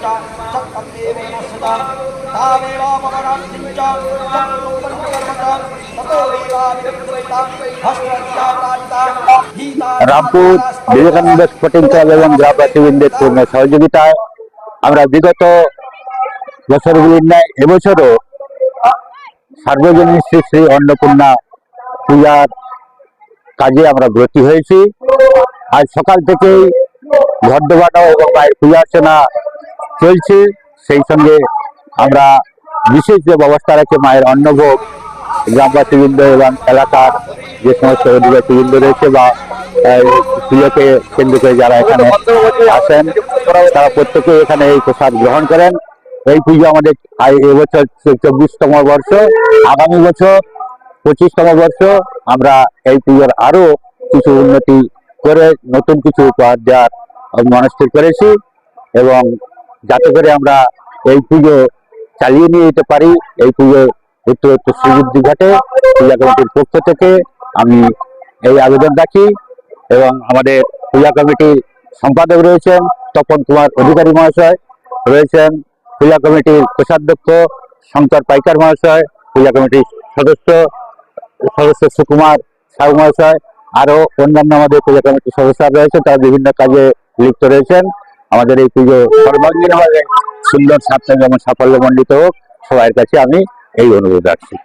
च सत्तमेवेन सदा तामेवापवनास्तिं च सत्तुपरिकर्म च ततो वेदाविरक्तवेता हस्तस्याकारिता गीता রামপুর বিবেকানন্দ স্পোর্টিং ক্লাব এবং গ্রামবাসীবৃন্দের পূর্ণ সহযোগিতায় আমরা বিগত বছরগুলির ন্যায় এবছরও সার্বজনীন শ্রী শ্রী অন্নপূর্ণা পূজার কাজে আমরা ব্রতী হয়েছি আজ সকাল থেকেই ঘর এবং মায়ের পূজা অর্চনা চলছে। সেই সঙ্গে আমরা বিশেষ যে ব্যবস্থা রাখছে মায়ের অন্নভোগ, গ্রামবাসীবৃন্দ এবং এলাকার যে সমস্ত অধিবাসীবৃন্দ রয়েছে বা পুজোকে কেন্দ্র করে যারা এখানে আসেন, তারা প্রত্যেকে এখানে এই প্রসাদ গ্রহণ করেন। এই পুজো আমাদের এবছর চব্বিশতম বর্ষ। আগামী বছর পঁচিশতম বর্ষ আমরা এই পুজোর আরও কিছু উন্নতি করে নতুন কিছু উপহার দেওয়ার মনস্থির করেছি এবং যাতে করে আমরা এই পুজো চালিয়ে নিয়ে যেতে পারি, এই পুজো উত্তর উত্তর শ্রীবৃদ্ধি ঘটে, পূজা কমিটির পক্ষ থেকে আমি এই আবেদন রাখি এবং আমাদের পূজা কমিটির সম্পাদক রয়েছেন তপন কুমার অধিকারী মহাশয়, রয়েছেন পূজা কমিটির কোষাধ্যক্ষ শঙ্কর পাইকার মহাশয়, পূজা কমিটির সদস্য সদস্য সুকুমার সাহু মহাশয় আরও অন্যান্য আমাদের পূজা কমিটির সদস্যরা রয়েছে, তারা বিভিন্ন কাজে লিপ্ত রয়েছেন। আমাদের এই পুজো সর্বাঙ্গীনভাবে সুন্দর স্বার্থ যেমন সাফল্য সাফল্যমণ্ডিত হোক। সবার কাছে আমি এই অনুরোধ রাখছি।